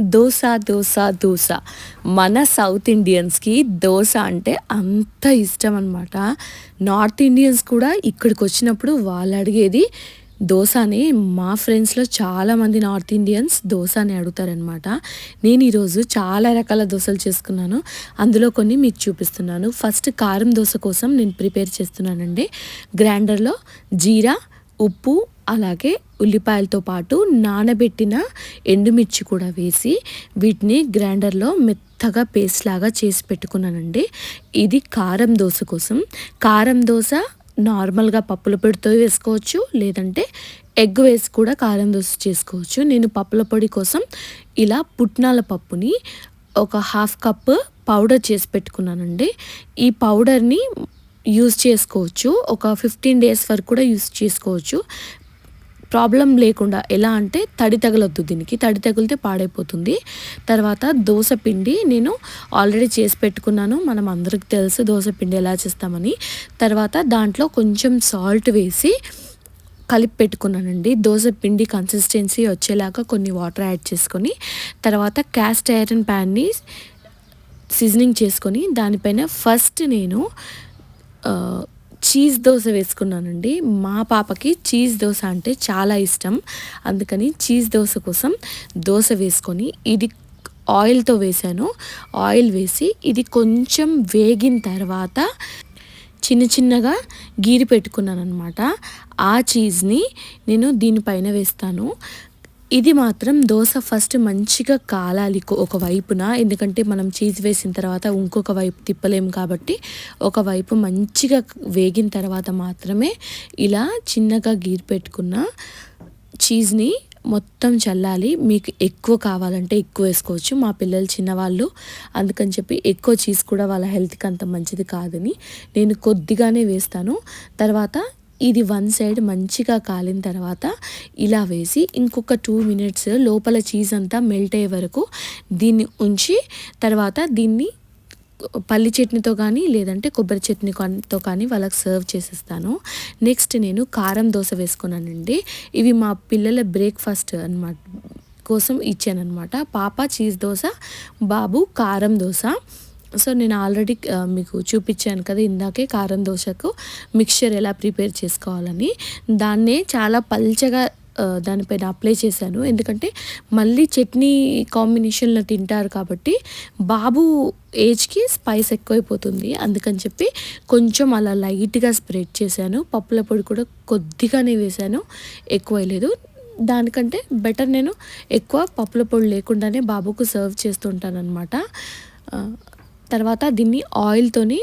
దోశ దోశ దోశ. మన సౌత్ ఇండియన్స్కి దోశ అంటే అంత ఇష్టం అనమాట నార్త్ ఇండియన్స్ కూడా ఇక్కడికి వచ్చినప్పుడు వాళ్ళు అడిగేది దోశని మా ఫ్రెండ్స్లో చాలామంది నార్త్ ఇండియన్స్ దోశ అని అడుగుతారనమాట నేను ఈరోజు చాలా రకాల దోశలు చేసుకున్నాను. అందులో కొన్ని మీకు చూపిస్తున్నాను. ఫస్ట్ కారం దోశ కోసం నేను ప్రిపేర్ చేస్తున్నానండి. గ్రైండర్లో జీరా ఉప్పు అలాగే ఉల్లిపాయలతో పాటు నానబెట్టిన ఎండుమిర్చి కూడా వేసి వీటిని గ్రైండర్లో మెత్తగా పేస్ట్ లాగా చేసి పెట్టుకున్నానండి. ఇది కారం దోశ కోసం. కారం దోశ నార్మల్గా పప్పుల పొడితో వేసుకోవచ్చు లేదంటే ఎగ్ వేసి కూడా కారం దోశ చేసుకోవచ్చు. నేను పప్పుల పొడి కోసం ఇలా పుట్నాల పప్పుని ఒక హాఫ్ కప్ పౌడర్ చేసి పెట్టుకున్నానండి. ఈ పౌడర్ని యూజ్ చేసుకోవచ్చు. ఒక ఫిఫ్టీన్ డేస్ వరకు కూడా యూజ్ చేసుకోవచ్చు. ప్రాబ్లం లేకుండా ఎలా అంటే తడి తగలొద్దు దీనికి. తడి తగిలితే పాడైపోతుంది. తర్వాత దోశ పిండి నేను ఆల్రెడీ చేసి పెట్టుకున్నాను. మనం అందరికి తెలుసు దోశ పిండి ఎలా చేస్తామని. తర్వాత దాంట్లో కొంచెం సాల్ట్ వేసి కలిపి పెట్టుకున్నానండి. దోశ పిండి కన్సిస్టెన్సీ వచ్చేలాగా కొన్ని వాటర్ యాడ్ చేసుకొని తర్వాత క్యాస్ట్ ఐరన్ ప్యాన్ని సీజనింగ్ చేసుకొని దానిపైన ఫస్ట్ నేను చీజ్ దోశ వేసుకున్నానండి. మా పాపకి చీజ్ దోశ అంటే చాలా ఇష్టం. అందుకని చీజ్ దోశ కోసం దోశ వేసుకొని ఇది ఆయిల్తో వేసాను. ఆయిల్ వేసి ఇది కొంచెం వేగిన తర్వాత చిన్న చిన్నగా గీరి పెట్టుకున్నాను అనమాట ఆ చీజ్ని నేను దీనిపైన వేస్తాను. ఇది మాత్రం దోశ ఫస్ట్ మంచిగా కాలాలి ఒక వైపున. ఎందుకంటే మనం చీజ్ వేసిన తర్వాత ఇంకొక వైపు తిప్పలేము కాబట్టి ఒకవైపు మంచిగా వేగిన తర్వాత మాత్రమే ఇలా చిన్నగా గీర్ పెట్టుకున్న చీజ్ని మొత్తం చల్లాలి. మీకు ఎక్కువ కావాలంటే ఎక్కువ వేసుకోవచ్చు. మా పిల్లలు చిన్నవాళ్ళు అందుకని చెప్పి ఎక్కువ చీజ్ కూడా వాళ్ళ హెల్త్కి అంత మంచిది కాదని నేను కొద్దిగానే వేస్తాను. తర్వాత ఇది వన్ సైడ్ మంచిగా కాలిన తర్వాత ఇలా వేసి ఇంకొక టూ మినిట్స్ లోపల చీజ్ అంతా మెల్ట్ అయ్యే వరకు దీన్ని ఉంచి తర్వాత దీన్ని పల్లి చట్నీతో కానీ లేదంటే కొబ్బరి చట్నీతో కానీ వాళ్ళకి సర్వ్ చేసేస్తాను. నెక్స్ట్ నేను కారం దోశ వేసుకున్నానండి. ఇవి మా పిల్లల బ్రేక్ఫాస్ట్ అనమాట కోసం ఇచ్చానమాట పాప చీజ్ దోశ బాబు కారం దోశ. సో నేను ఆల్రెడీ మీకు చూపించాను కదా ఇందాకే కారం దోశకు మిక్చర్ ఎలా ప్రిపేర్ చేసుకోవాలని. దాన్నే చాలా పల్చగా దానిపైన అప్లై చేశాను. ఎందుకంటే మళ్ళీ చట్నీ కాంబినేషన్లో తింటారు కాబట్టి బాబు ఏజ్కి స్పైస్ ఎక్కువైపోతుంది. అందుకని చెప్పి కొంచెం అలా లైట్గా స్ప్రెడ్ చేశాను. పప్పుల పొడి కూడా కొద్దిగానే వేశాను. ఎక్కువ లేదు దానికంటే బెటర్ నేను ఎక్కువ పప్పుల పొడి లేకుండానే బాబుకు సర్వ్ చేస్తుంటాను అనమాట తర్వాత దీన్ని ఆయిల్తోని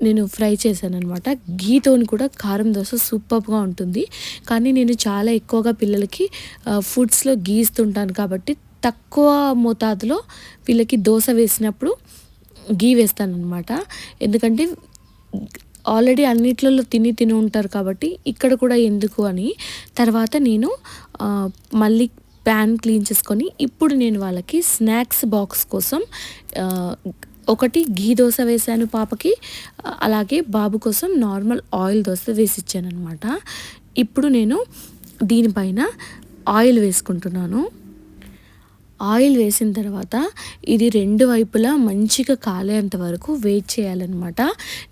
నేను ఫ్రై చేశాను అనమాట గీతోని కూడా కారం దోశ సూపర్గా ఉంటుంది. కానీ నేను చాలా ఎక్కువగా పిల్లలకి ఫుడ్స్లో గీస్తుంటాను కాబట్టి తక్కువ మోతాదులో వీళ్ళకి దోశ వేసినప్పుడు గీ వేస్తాను అనమాట ఎందుకంటే ఆల్రెడీ అన్నిట్లలో తిని తిని ఉంటారు కాబట్టి ఇక్కడ కూడా ఎందుకు అని తర్వాత నేను మళ్ళీ ప్యాన్ క్లీన్ చేసుకొని ఇప్పుడు నేను వాళ్ళకి స్నాక్స్ బాక్స్ కోసం ఒకటి ఘీ దోశ వేసాను పాపకి. అలాగే బాబు కోసం నార్మల్ ఆయిల్ దోశ వేసి ఇచ్చాను అనమాట ఇప్పుడు నేను దీనిపైన ఆయిల్ వేసుకుంటున్నాను. ఆయిల్ వేసిన తర్వాత ఇది రెండు వైపులా మంచిగా కాలేంత వరకు వెయిట్ చేయాలన్నమాట.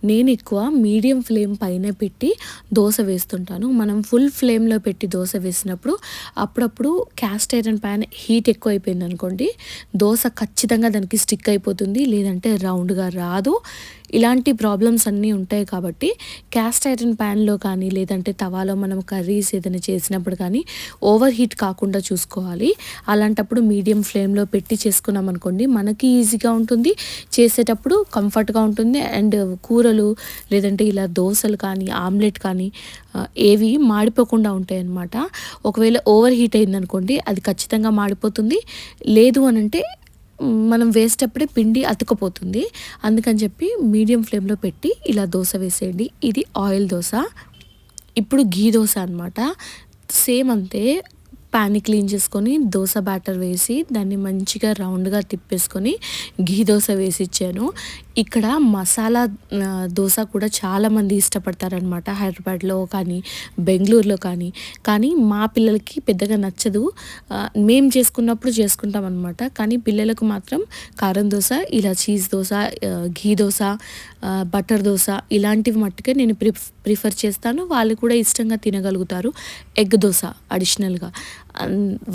నేను ఎక్కువ మీడియం ఫ్లేమ్ పైన పెట్టి దోశ వేస్తుంటాను. మనం ఫుల్ ఫ్లేమ్లో పెట్టి దోశ వేసినప్పుడు అప్పుడప్పుడు క్యాస్ట్ ఐరన్ ప్యాన్ హీట్ ఎక్కువ అయిపోయింది అనుకోండి దోశ ఖచ్చితంగా దానికి స్టిక్ అయిపోతుంది లేదంటే రౌండ్గా రాదు. ఇలాంటి ప్రాబ్లమ్స్ అన్నీ ఉంటాయి కాబట్టి క్యాస్ట్ ఐరన్ ప్యాన్లో కానీ లేదంటే తవాలో మనం కర్రీస్ ఏదైనా చేసినప్పుడు కానీ ఓవర్ హీట్ కాకుండా చూసుకోవాలి. అలాంటప్పుడు మీడియం ఫ్లేమ్లో పెట్టి చేసుకున్నాం అనుకోండి మనకి ఈజీగా ఉంటుంది. చేసేటప్పుడు కంఫర్ట్గా ఉంటుంది. అండ్ కూరలు లేదంటే ఇలా దోశలు కానీ ఆమ్లెట్ కానీ ఏవి మాడిపోకుండా ఉంటాయి అన్నమాట ఒకవేళ ఓవర్ హీట్ అయిందనుకోండి అది ఖచ్చితంగా మాడిపోతుంది. లేదు అనంటే మనం వేసేటప్పుడే పిండి అతుకపోతుంది. అందుకని చెప్పి మీడియం ఫ్లేమ్లో పెట్టి ఇలా దోశ వేసేయండి. ఇది ఆయిల్ దోశ. ఇప్పుడు ఘీ దోశ అనమాట సేమ్ అంతే. ప్యాన్ని క్లీన్ చేసుకొని దోశ బ్యాటర్ వేసి దాన్ని మంచిగా రౌండ్గా తిప్పేసుకొని ఘీ దోశ వేసి ఇచ్చాను. ఇక్కడ మసాలా దోశ కూడా చాలామంది ఇష్టపడతారనమాట హైదరాబాద్లో కానీ బెంగళూరులో కానీ. కానీ మా పిల్లలకి పెద్దగా నచ్చదు. మేము చేసుకున్నప్పుడు చేసుకుంటాం అనమాట కానీ పిల్లలకు మాత్రం కారం దోశ ఇలా cheese dosa ghee dosa butter dosa ఇలాంటివి మట్టుకే నేను ప్రిఫర్ చేస్తాను. వాళ్ళు కూడా ఇష్టంగా తినగలుగుతారు. ఎగ్ దోశ అడిషనల్గా.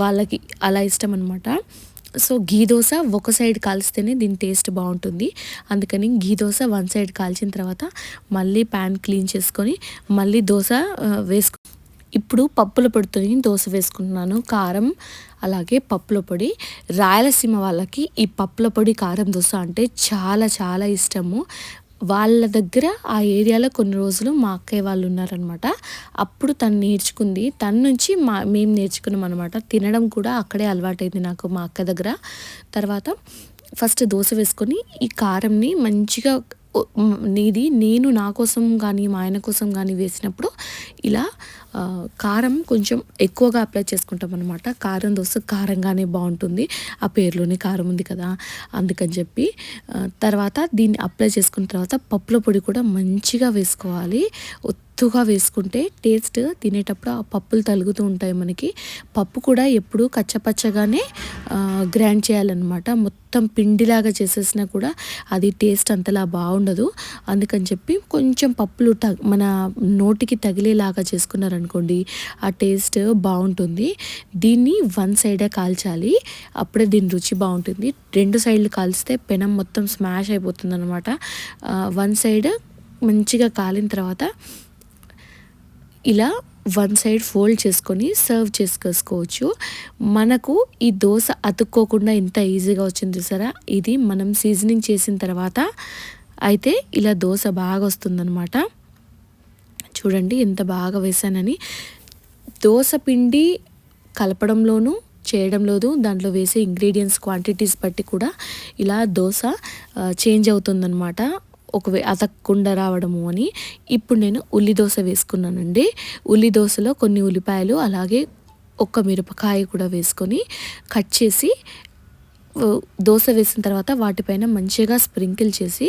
వాళ్ళకి అలా ఇష్టం అనమాట సో ఘీ దోశ ఒక సైడ్ కాల్స్తేనే దీని టేస్ట్ బాగుంటుంది. అందుకని ఘీ దోశ వన్ సైడ్ కాల్చిన తర్వాత మళ్ళీ ప్యాన్ క్లీన్ చేసుకొని మళ్ళీ దోశ వేసుకు ఇప్పుడు పప్పుల పొడితో దోశ వేసుకుంటున్నాను. కారం అలాగే పప్పుల పొడి. రాయలసీమ వాళ్ళకి ఈ పప్పుల పొడి కారం దోశ అంటే చాలా చాలా ఇష్టము. వాళ్ళ దగ్గర ఆ ఏరియాలో కొన్ని రోజులు మా అక్కయ్య వాళ్ళు ఉన్నారనమాట అప్పుడు తను నేర్చుకుంది. తన నుంచి మా మేము నేర్చుకున్నాం అనమాట తినడం కూడా అక్కడే అలవాటైంది నాకు మా అక్క దగ్గర. తర్వాత ఫస్ట్ దోశ వేసుకొని ఈ కారంని మంచిగా నీది నేను నా కోసం కానీ మా ఆయన కోసం కానీ వేసినప్పుడు ఇలా కారం కొంచెం ఎక్కువగా అప్లై చేసుకుంటాం అనమాట కారం దోశ కారంగానే బాగుంటుంది. ఆ పేరులోనే కారం ఉంది కదా అందుకని చెప్పి తర్వాత దీన్ని అప్లై చేసుకున్న తర్వాత పప్పుల పొడి కూడా మంచిగా వేసుకోవాలి. ఒత్తుగా వేసుకుంటే టేస్ట్ తినేటప్పుడు ఆ పప్పులు తలుగుతూ ఉంటాయి మనకి. పప్పు కూడా ఎప్పుడు కచ్చపచ్చగానే గ్రైండ్ చేయాలన్నమాట. మొత్తం పిండిలాగా చేసేసినా కూడా అది టేస్ట్ అంతలా బాగుండదు. అందుకని చెప్పి కొంచెం పప్పులు మన నోటికి తగిలేలాగా చేసుకున్నారనుకోండి ఆ టేస్ట్ బాగుంటుంది. దీన్ని వన్ సైడే కాల్చాలి. అప్పుడే దీని రుచి బాగుంటుంది. రెండు సైడ్లు కాల్స్తే పెనం మొత్తం స్మాష్ అయిపోతుంది అనమాట వన్ సైడ్ మంచిగా కాలిన తర్వాత ఇలా వన్ సైడ్ ఫోల్డ్ చేసుకొని సర్వ్ చేసుకోవచ్చు. మనకు ఈ దోశ అతుక్కోకుండా ఎంత ఈజీగా వచ్చింది సరే ఇది మనం సీజనింగ్ చేసిన తర్వాత అయితే ఇలా దోశ బాగా వస్తుందన్నమాట. చూడండి ఎంత బాగా వేసానని. దోశ పిండి కలపడంలోనూ చేయడంలోనూ దాంట్లో వేసే ఇంగ్రీడియంట్స్ క్వాంటిటీస్ బట్టి కూడా ఇలా దోశ చేంజ్ అవుతుందన్నమాట. ఒకవే అతక్కుండా రావడము అని ఇప్పుడు నేను ఉల్లి దోశ వేసుకున్నానండి. ఉల్లి దోశలో కొన్ని ఉల్లిపాయలు అలాగే ఒక్క మిరపకాయ కూడా వేసుకొని కట్ చేసి దోశ వేసిన తర్వాత వాటిపైన మంచిగా స్ప్రింకిల్ చేసి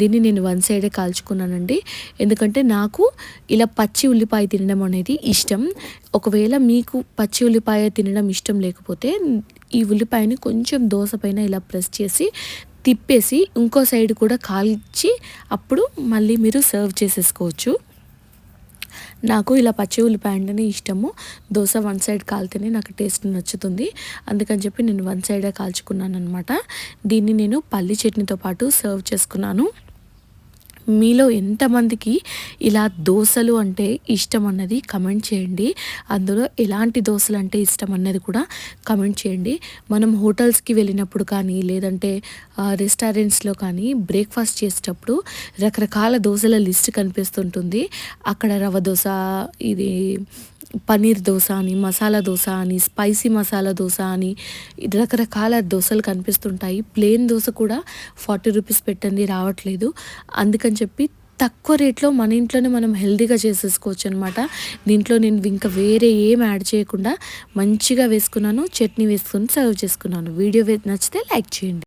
దీన్ని నేను వన్ సైడే కాల్చుకున్నానండి. ఎందుకంటే నాకు ఇలా పచ్చి ఉల్లిపాయ తినడం అనేది ఇష్టం. ఒకవేళ మీకు పచ్చి ఉల్లిపాయ తినడం ఇష్టం లేకపోతే ఈ ఉల్లిపాయని కొంచెం దోశ పైన ఇలా ప్రెస్ చేసి తిప్పేసి ఇంకో సైడ్ కూడా కాల్చి అప్పుడు మళ్ళీ మీరు సర్వ్ చేసేసుకోవచ్చు. నాకు ఇలా పచ్చి ఉల్లిపాయ అంటేనే ఇష్టము. దోశ వన్ సైడ్ కాలితేనే నాకు టేస్ట్ నచ్చుతుంది. అందుకని చెప్పి నేను వన్ సైడే కాల్చుకున్నాను అనమాట దీన్ని నేను పల్లి చట్నీతో పాటు సర్వ్ చేసుకున్నాను. మీలో ఎంతమందికి ఇలా దోశలు అంటే ఇష్టం అన్నది కమెంట్ చేయండి. అందులో ఎలాంటి దోశలు అంటే ఇష్టం అన్నది కూడా కమెంట్ చేయండి. మనం హోటల్స్కి వెళ్ళినప్పుడు కానీ లేదంటే రెస్టారెంట్స్లో కానీ బ్రేక్ఫాస్ట్ చేసేటప్పుడు రకరకాల దోశల లిస్ట్ కనిపిస్తుంటుంది. అక్కడ రవ దోశ ఇది పన్నీర్ దోశ అని మసాలా దోశ అని స్పైసీ మసాలా దోశ అని రకరకాల దోశలు కనిపిస్తుంటాయి. ప్లేన్ దోశ కూడా ఫార్టీ రూపీస్ పెట్టండి రావట్లేదు. అందుకని చెప్పి తక్కువ రేట్లో మన ఇంట్లోనే మనం హెల్తీగా చేసేసుకోవచ్చు అనమాట దీంట్లో నేను ఇంకా వేరే ఏం యాడ్ చేయకుండా మంచిగా వేసుకున్నాను చట్నీ వేసుకొని సర్వ్ చేసుకున్నాను. వీడియో నచ్చితే లైక్ చేయండి.